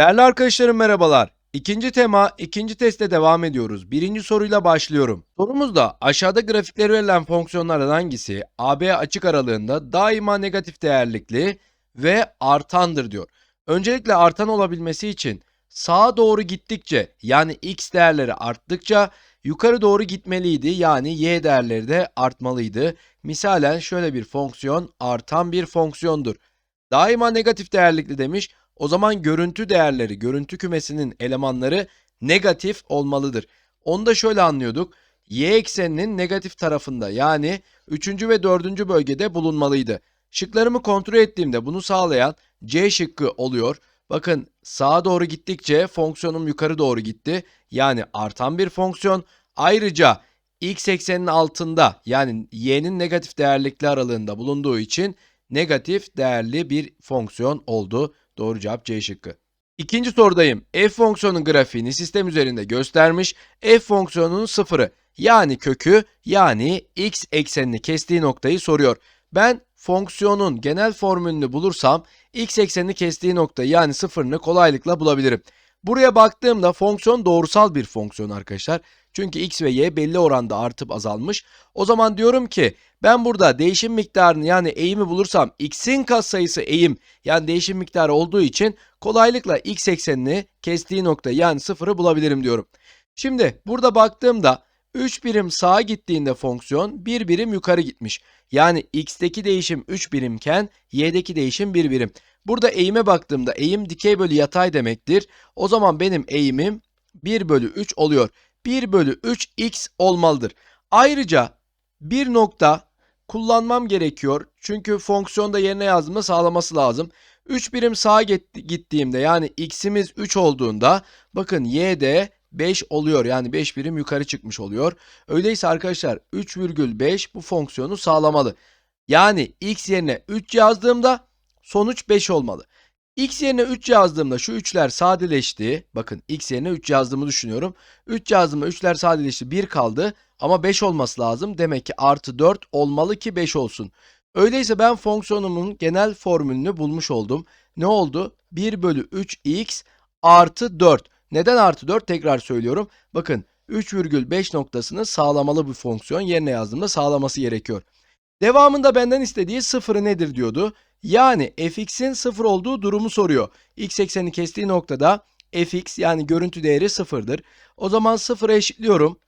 Değerli arkadaşlarım merhabalar. İkinci tema, ikinci testte devam ediyoruz. Birinci soruyla başlıyorum. Sorumuzda aşağıda grafikleri verilen fonksiyonlardan hangisi AB açık aralığında daima negatif değerlikli ve artandır diyor. Öncelikle artan olabilmesi için sağa doğru gittikçe yani x değerleri arttıkça yukarı doğru gitmeliydi yani y değerleri de artmalıydı. Misalen şöyle bir fonksiyon artan bir fonksiyondur. Daima negatif değerlikli demiş. O zaman görüntü değerleri, görüntü kümesinin elemanları negatif olmalıdır. Onu da şöyle anlıyorduk. Y ekseninin negatif tarafında yani 3. ve 4. bölgede bulunmalıydı. Şıklarımı kontrol ettiğimde bunu sağlayan C şıkkı oluyor. Bakın sağa doğru gittikçe fonksiyonum yukarı doğru gitti. Yani artan bir fonksiyon. Ayrıca x ekseninin altında yani y'nin negatif değerlikli aralığında bulunduğu için negatif değerli bir fonksiyon oldu. Doğru cevap C şıkkı. İkinci sorudayım. F fonksiyonun grafiğini sistem üzerinde göstermiş. F fonksiyonunun sıfırı yani kökü yani x eksenini kestiği noktayı soruyor. Ben fonksiyonun genel formülünü bulursam x eksenini kestiği noktayı yani sıfırını kolaylıkla bulabilirim. Buraya baktığımda fonksiyon doğrusal bir fonksiyon arkadaşlar. Çünkü x ve y belli oranda artıp azalmış. O zaman diyorum ki ben burada değişim miktarını yani eğimi bulursam x'in katsayısı eğim yani değişim miktarı olduğu için kolaylıkla x eksenini kestiği nokta yani sıfırı bulabilirim diyorum. Şimdi burada baktığımda 3 birim sağa gittiğinde fonksiyon 1 birim yukarı gitmiş. Yani x'teki değişim 3 birimken y'deki değişim 1 birim. Burada eğime baktığımda eğim dikey bölü yatay demektir. O zaman benim eğimim 1 bölü 3 oluyor. 1 bölü 3 x olmalıdır. Ayrıca bir nokta kullanmam gerekiyor. Çünkü fonksiyonda yerine yazdığımda sağlaması lazım. 3 birim sağa gittiğimde yani x'imiz 3 olduğunda bakın y de 5 oluyor. Yani 5 birim yukarı çıkmış oluyor. Öyleyse arkadaşlar 3,5 bu fonksiyonu sağlamalı. Yani x yerine 3 yazdığımda sonuç 5 olmalı. X yerine 3 yazdığımda şu 3'ler sadeleşti. Bakın x yerine 3 yazdığımı düşünüyorum. 3 yazdığımda 3'ler sadeleşti 1 kaldı. Ama 5 olması lazım. Demek ki artı 4 olmalı ki 5 olsun. Öyleyse ben fonksiyonumun genel formülünü bulmuş oldum. Ne oldu? 1 bölü 3x artı 4. Neden artı 4? Tekrar söylüyorum. Bakın 3,5 noktasını sağlamalı bir fonksiyon yerine yazdığımda sağlaması gerekiyor. Devamında benden istediği sıfırı nedir diyordu. Yani fx'in sıfır olduğu durumu soruyor. x ekseni kestiği noktada fx yani görüntü değeri sıfırdır. O zaman sıfıra eşitliyorum.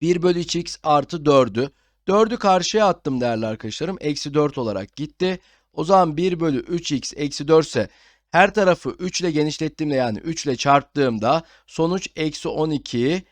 1 bölü 3x artı 4'ü. 4'ü karşıya attım değerli arkadaşlarım. Eksi 4 olarak gitti. O zaman 1 bölü 3x eksi 4 ise her tarafı 3 ile genişlettiğimde yani 3 ile çarptığımda sonuç eksi 12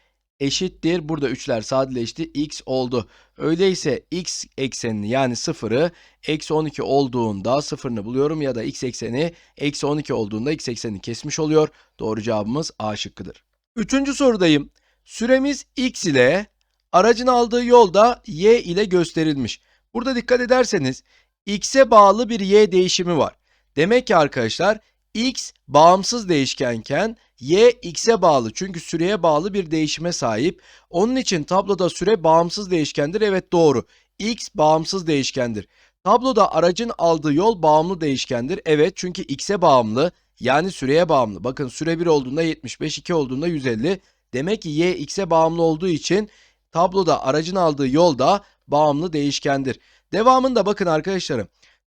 eşittir. Burada 3'ler sadeleşti. x oldu. Öyleyse x eksenini yani sıfırı eksi 12 olduğunda sıfırını buluyorum ya da x ekseni eksi 12 olduğunda x eksenini kesmiş oluyor. Doğru cevabımız A şıkkıdır. Üçüncü sorudayım. Süremiz x ile aracın aldığı yolda y ile gösterilmiş. Burada dikkat ederseniz x'e bağlı bir y değişimi var. Demek ki arkadaşlar x bağımsız değişkenken y x'e bağlı çünkü süreye bağlı bir değişime sahip. Onun için tabloda süre bağımsız değişkendir. Evet doğru. x bağımsız değişkendir. Tabloda aracın aldığı yol bağımlı değişkendir. Evet çünkü x'e bağımlı yani süreye bağımlı. Bakın süre 1 olduğunda 75, 2 olduğunda 150. Demek ki y x'e bağımlı olduğu için tabloda aracın aldığı yol da bağımlı değişkendir. Devamında bakın arkadaşlarım.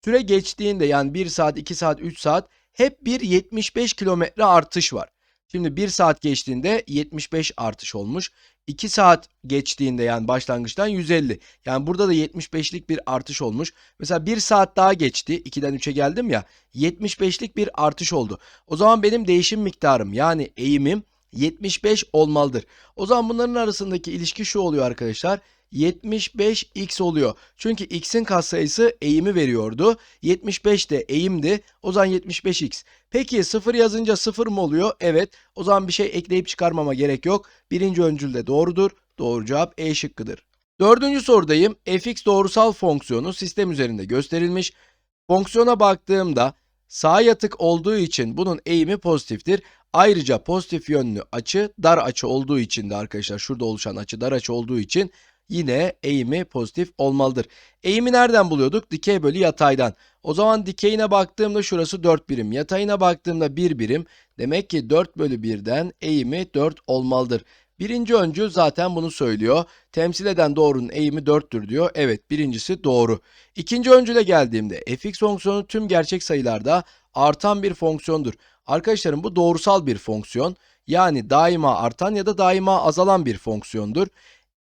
Süre geçtiğinde yani 1 saat, 2 saat, 3 saat hep bir 75 kilometre artış var. Şimdi 1 saat geçtiğinde 75 artış olmuş. 2 saat geçtiğinde yani başlangıçtan 150. Yani burada da 75'lik bir artış olmuş. Mesela 1 saat daha geçti. 2'den 3'e geldim ya. 75'lik bir artış oldu. O zaman benim değişim miktarım yani eğimim 75 olmalıdır. O zaman bunların arasındaki ilişki şu oluyor arkadaşlar. 75x oluyor. Çünkü x'in katsayısı eğimi veriyordu. 75 de eğimdi. O zaman 75x. Peki 0 yazınca 0 mı oluyor? Evet. O zaman bir şey ekleyip çıkarmama gerek yok. Birinci öncül de doğrudur. Doğru cevap E şıkkıdır. Dördüncü sorudayım. fx doğrusal fonksiyonu sistem üzerinde gösterilmiş. Fonksiyona baktığımda sağ yatık olduğu için bunun eğimi pozitiftir. Ayrıca pozitif yönlü açı dar açı olduğu için de arkadaşlar şurada oluşan açı dar açı olduğu için yine eğimi pozitif olmalıdır. Eğimi nereden buluyorduk? Dikey bölü yataydan. O zaman dikeyine baktığımda şurası 4 birim. Yatayına baktığımda 1 birim. Demek ki 4 bölü 1'den eğimi 4 olmalıdır. Birinci öncül zaten bunu söylüyor. Temsil eden doğrunun eğimi 4'tür diyor. Evet birincisi doğru. İkinci öncüle geldiğimde fx fonksiyonu tüm gerçek sayılarda artan bir fonksiyondur. Arkadaşlarım bu doğrusal bir fonksiyon. Yani daima artan ya da daima azalan bir fonksiyondur.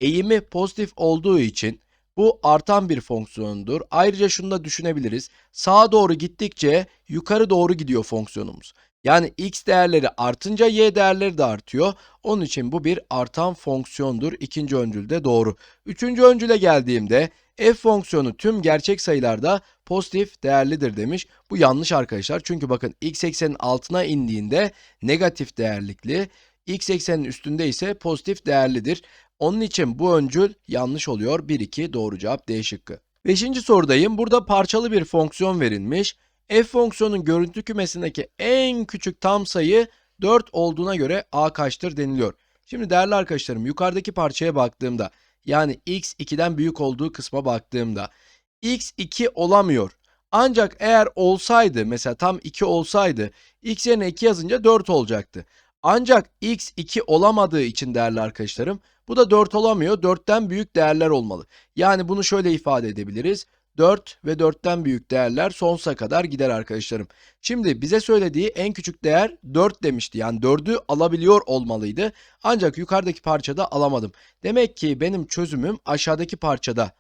Eğimi pozitif olduğu için bu artan bir fonksiyondur. Ayrıca şunu da düşünebiliriz. Sağa doğru gittikçe yukarı doğru gidiyor fonksiyonumuz. Yani x değerleri artınca y değerleri de artıyor. Onun için bu bir artan fonksiyondur. İkinci öncülde doğru. Üçüncü öncüle geldiğimde f fonksiyonu tüm gerçek sayılarda pozitif değerlidir demiş. Bu yanlış arkadaşlar. Çünkü bakın x eksenin altına indiğinde negatif değerlikli, x eksenin üstünde ise pozitif değerlidir. Onun için bu öncül yanlış oluyor. 1-2 doğru cevap D şıkkı. Beşinci sorudayım. Burada parçalı bir fonksiyon verilmiş. F fonksiyonun görüntü kümesindeki en küçük tam sayı 4 olduğuna göre a kaçtır deniliyor. Şimdi değerli arkadaşlarım yukarıdaki parçaya baktığımda yani x 2'den büyük olduğu kısma baktığımda x 2 olamıyor. Ancak eğer olsaydı mesela tam 2 olsaydı x yerine 2 yazınca 4 olacaktı. Ancak x 2 olamadığı için değerli arkadaşlarım bu da 4 olamıyor. 4'ten büyük değerler olmalı. Yani bunu şöyle ifade edebiliriz. 4 ve 4'ten büyük değerler sonsuza kadar gider arkadaşlarım. Şimdi bize söylediği en küçük değer 4 demişti. Yani 4'ü alabiliyor olmalıydı. Ancak yukarıdaki parçada alamadım. Demek ki benim çözümüm aşağıdaki parçada.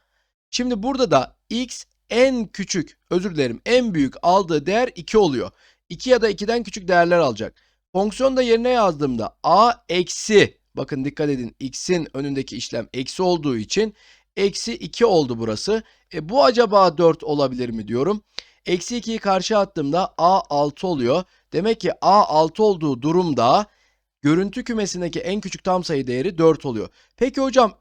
Şimdi burada da x en küçük, özür dilerim en büyük aldığı değer 2 oluyor. 2 ya da 2'den küçük değerler alacak. Fonksiyonda yerine yazdığımda a eksi, bakın dikkat edin x'in önündeki işlem eksi olduğu için eksi 2 oldu burası. E bu acaba 4 olabilir mi diyorum. Eksi 2'yi karşı attığımda a 6 oluyor. Demek ki a 6 olduğu durumda görüntü kümesindeki en küçük tam sayı değeri 4 oluyor. Peki hocam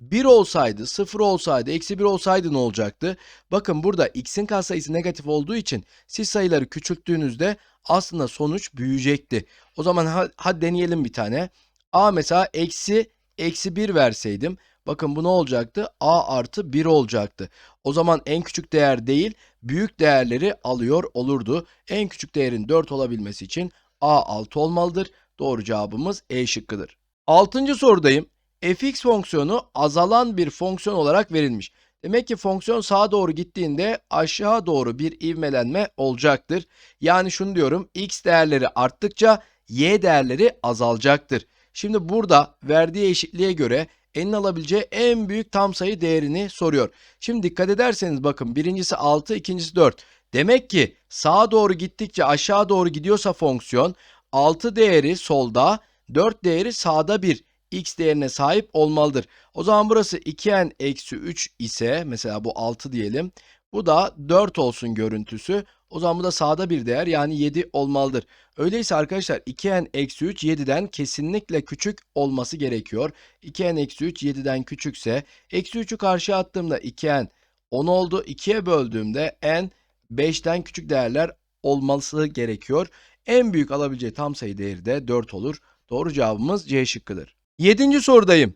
1 olsaydı, 0 olsaydı, eksi 1 olsaydı ne olacaktı? Bakın burada x'in katsayısı negatif olduğu için siz sayıları küçülttüğünüzde aslında sonuç büyüyecekti. O zaman ha- hadi deneyelim bir tane. a mesela eksi eksi 1 verseydim. Bakın bu ne olacaktı? a artı 1 olacaktı. O zaman en küçük değer değil, büyük değerleri alıyor olurdu. En küçük değerin 4 olabilmesi için a 6 olmalıdır. Doğru cevabımız E şıkkıdır. Altıncı sorudayım fx fonksiyonu azalan bir fonksiyon olarak verilmiş. Demek ki fonksiyon sağa doğru gittiğinde aşağı doğru bir ivmelenme olacaktır. Yani şunu diyorum x değerleri arttıkça y değerleri azalacaktır. Şimdi burada verdiği eşitliğe göre n'in alabileceği en büyük tam sayı değerini soruyor. Şimdi dikkat ederseniz bakın birincisi 6 ikincisi 4. Demek ki sağa doğru gittikçe aşağı doğru gidiyorsa fonksiyon 6 değeri solda 4 değeri sağda bir x değerine sahip olmalıdır. O zaman burası 2n eksi 3 ise mesela bu 6 diyelim. Bu da 4 olsun görüntüsü. O zaman bu da sağda bir değer yani 7 olmalıdır. Öyleyse arkadaşlar 2n eksi 3 7'den kesinlikle küçük olması gerekiyor. 2n eksi 3 7'den küçükse eksi 3'ü karşıya attığımda 2n 10 oldu. 2'ye böldüğümde n 5'ten küçük değerler olması gerekiyor. En büyük alabileceği tam sayı değeri de 4 olur. Doğru cevabımız C şıkkıdır. Yedinci sorudayım.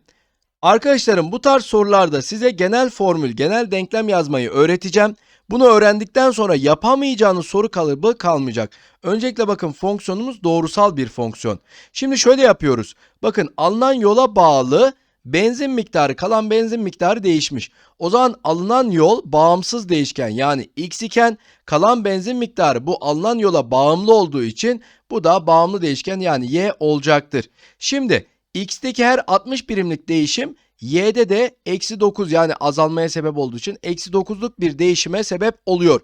Arkadaşlarım bu tarz sorularda size genel formül, genel denklem yazmayı öğreteceğim. Bunu öğrendikten sonra yapamayacağınız soru kalıbı kalmayacak. Öncelikle bakın fonksiyonumuz doğrusal bir fonksiyon. Şimdi şöyle yapıyoruz. Bakın alınan yola bağlı benzin miktarı, kalan benzin miktarı değişmiş. O zaman alınan yol bağımsız değişken yani x iken kalan benzin miktarı bu alınan yola bağımlı olduğu için bu da bağımlı değişken yani y olacaktır. Şimdi x'teki her 60 birimlik değişim y'de de eksi 9 yani azalmaya sebep olduğu için eksi 9'luk bir değişime sebep oluyor.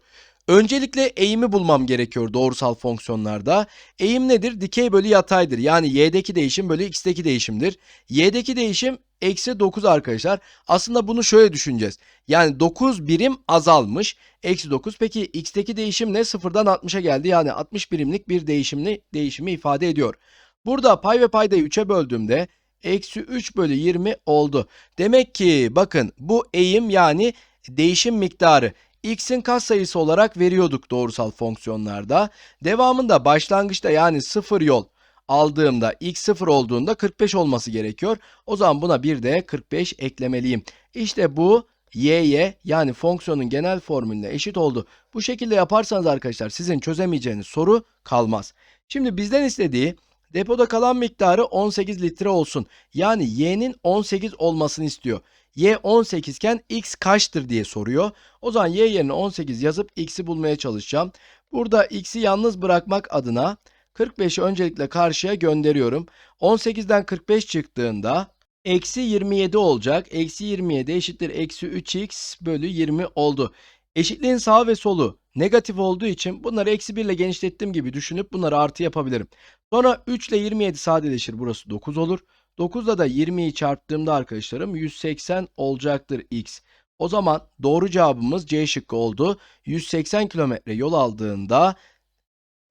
Öncelikle eğimi bulmam gerekiyor doğrusal fonksiyonlarda. Eğim nedir? Dikey bölü yataydır. Yani y'deki değişim bölü x'teki değişimdir. y'deki değişim eksi 9 arkadaşlar. Aslında bunu şöyle düşüneceğiz. Yani 9 birim azalmış. Eksi 9. Peki x'teki değişim ne? Sıfırdan 60'a geldi. Yani 60 birimlik bir değişimli değişimi ifade ediyor. Burada pay ve paydayı 3'e böldüğümde eksi 3 bölü 20 oldu. Demek ki bakın bu eğim yani değişim miktarı x'in katsayısı olarak veriyorduk doğrusal fonksiyonlarda. Devamında başlangıçta yani sıfır yol aldığımda x sıfır olduğunda 45 olması gerekiyor. O zaman buna bir de 45 eklemeliyim. İşte bu y'ye yani fonksiyonun genel formülüne eşit oldu. Bu şekilde yaparsanız arkadaşlar sizin çözemeyeceğiniz soru kalmaz. Şimdi bizden istediği depoda kalan miktarı 18 litre olsun. Yani y'nin 18 olmasını istiyor. y 18 iken x kaçtır diye soruyor. O zaman y yerine 18 yazıp x'i bulmaya çalışacağım. Burada x'i yalnız bırakmak adına 45'i öncelikle karşıya gönderiyorum. 18'den 45 çıktığında eksi 27 olacak. Eksi 27 eşittir eksi 3x bölü 20 oldu. Eşitliğin sağ ve solu negatif olduğu için bunları eksi 1 ile genişlettiğim gibi düşünüp bunları artı yapabilirim. Sonra 3 ile 27 sadeleşir. Burası 9 olur. 9'da da 20'yi çarptığımda arkadaşlarım 180 olacaktır x. O zaman doğru cevabımız C şıkkı oldu. 180 kilometre yol aldığında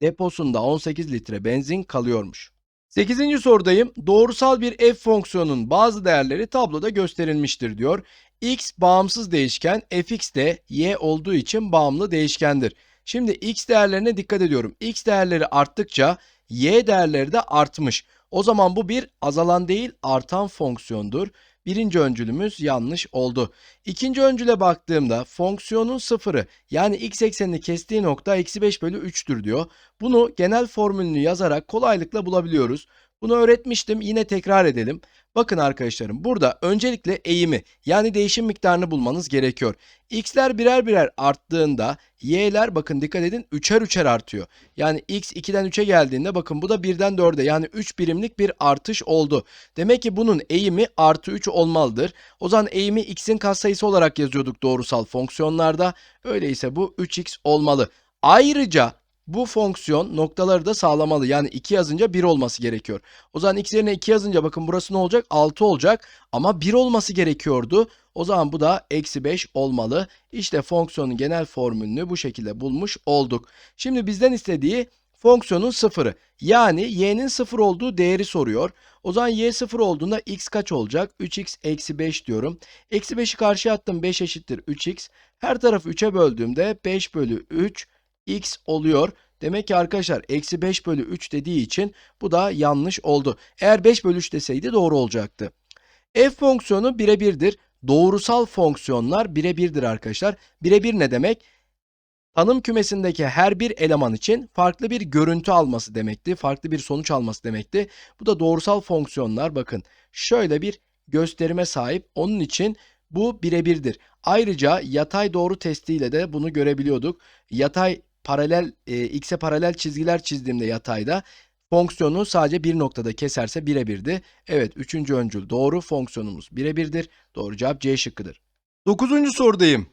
deposunda 18 litre benzin kalıyormuş. 8. sorudayım. Doğrusal bir f fonksiyonunun bazı değerleri tabloda gösterilmiştir diyor. x bağımsız değişken, fx de y olduğu için bağımlı değişkendir. Şimdi x değerlerine dikkat ediyorum. x değerleri arttıkça y değerleri de artmış. O zaman bu bir azalan değil artan fonksiyondur. Birinci öncülümüz yanlış oldu. İkinci öncüle baktığımda fonksiyonun sıfırı yani x eksenini kestiği nokta eksi 5 bölü 3'tür diyor. Bunu genel formülünü yazarak kolaylıkla bulabiliyoruz. Bunu öğretmiştim yine tekrar edelim. Bakın arkadaşlarım burada öncelikle eğimi yani değişim miktarını bulmanız gerekiyor. X'ler birer birer arttığında y'ler bakın dikkat edin üçer üçer artıyor. Yani x 2'den 3'e geldiğinde bakın bu da 1'den 4'e yani 3 birimlik bir artış oldu. Demek ki bunun eğimi artı 3 olmalıdır. O zaman eğimi x'in katsayısı olarak yazıyorduk doğrusal fonksiyonlarda. Öyleyse bu 3x olmalı. Ayrıca bu fonksiyon noktaları da sağlamalı. Yani 2 yazınca 1 olması gerekiyor. O zaman x yerine 2 yazınca bakın burası ne olacak? 6 olacak. Ama 1 olması gerekiyordu. O zaman bu da eksi 5 olmalı. İşte fonksiyonun genel formülünü bu şekilde bulmuş olduk. Şimdi bizden istediği fonksiyonun sıfırı. Yani y'nin sıfır olduğu değeri soruyor. O zaman y sıfır olduğunda x kaç olacak? 3x eksi 5 diyorum. Eksi 5'i karşıya attım 5 eşittir 3x. Her tarafı 3'e böldüğümde 5 bölü 3 x oluyor. Demek ki arkadaşlar eksi 5 bölü 3 dediği için bu da yanlış oldu. Eğer 5 bölü 3 deseydi doğru olacaktı. F fonksiyonu birebirdir. Doğrusal fonksiyonlar birebirdir arkadaşlar. Birebir ne demek? Tanım kümesindeki her bir eleman için farklı bir görüntü alması demekti. Farklı bir sonuç alması demekti. Bu da doğrusal fonksiyonlar bakın. Şöyle bir gösterime sahip. Onun için bu birebirdir. Ayrıca yatay doğru testiyle de bunu görebiliyorduk. Yatay paralel e, x'e paralel çizgiler çizdiğimde yatayda fonksiyonu sadece bir noktada keserse birebirdi. Evet üçüncü öncül doğru fonksiyonumuz birebirdir. Doğru cevap C şıkkıdır. Dokuzuncu sorudayım.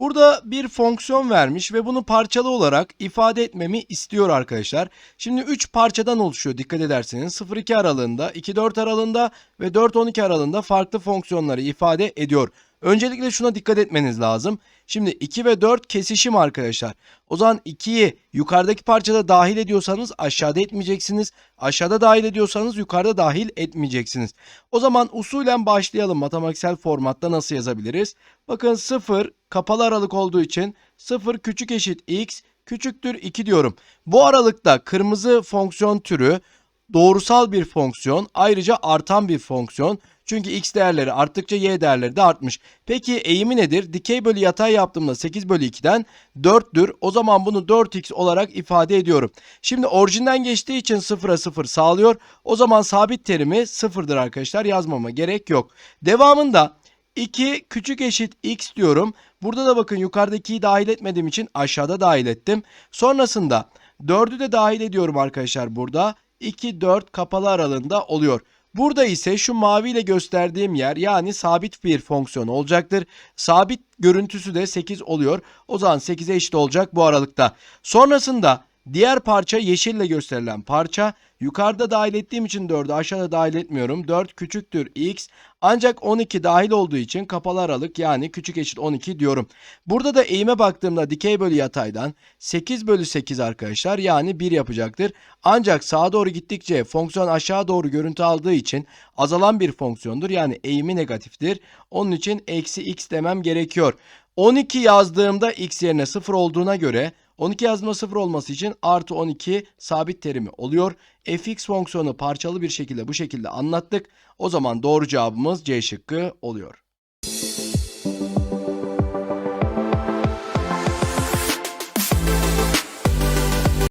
Burada bir fonksiyon vermiş ve bunu parçalı olarak ifade etmemi istiyor arkadaşlar. Şimdi 3 parçadan oluşuyor dikkat ederseniz. 0-2 aralığında, 2-4 aralığında ve 4-12 aralığında farklı fonksiyonları ifade ediyor. Öncelikle şuna dikkat etmeniz lazım. Şimdi 2 ve 4 kesişim arkadaşlar. O zaman 2'yi yukarıdaki parçada dahil ediyorsanız aşağıda etmeyeceksiniz. Aşağıda dahil ediyorsanız yukarıda dahil etmeyeceksiniz. O zaman usulen başlayalım. Matematiksel formatta nasıl yazabiliriz? Bakın 0 kapalı aralık olduğu için 0 küçük eşit x küçüktür 2 diyorum. Bu aralıkta kırmızı fonksiyon türü doğrusal bir fonksiyon ayrıca artan bir fonksiyon. Çünkü x değerleri arttıkça y değerleri de artmış. Peki eğimi nedir? Dikey bölü yatay yaptığımda 8 bölü 2'den 4'tür. O zaman bunu 4x olarak ifade ediyorum. Şimdi orijinden geçtiği için 0'a 0 sağlıyor. O zaman sabit terimi 0'dır arkadaşlar. Yazmama gerek yok. Devamında 2 küçük eşit x diyorum. Burada da bakın yukarıda 2'yi dahil etmediğim için aşağıda dahil ettim. Sonrasında 4'ü de dahil ediyorum arkadaşlar burada. 2, 4 kapalı aralığında oluyor. Burada ise şu maviyle gösterdiğim yer yani sabit bir fonksiyon olacaktır. Sabit görüntüsü de 8 oluyor. O zaman 8'e eşit olacak bu aralıkta. Sonrasında diğer parça yeşille gösterilen parça. Yukarıda dahil ettiğim için 4'ü aşağıda dahil etmiyorum. 4 küçüktür x ancak 12 dahil olduğu için kapalı aralık yani küçük eşit 12 diyorum. Burada da eğime baktığımda dikey bölü yataydan 8 bölü 8 arkadaşlar yani 1 yapacaktır. Ancak sağa doğru gittikçe fonksiyon aşağı doğru görüntü aldığı için azalan bir fonksiyondur. Yani eğimi negatiftir. Onun için eksi x demem gerekiyor. 12 yazdığımda x yerine 0 olduğuna göre 12 yazdığımda 0 olması için artı 12 sabit terimi oluyor. fx fonksiyonu parçalı bir şekilde bu şekilde anlattık. O zaman doğru cevabımız C şıkkı oluyor.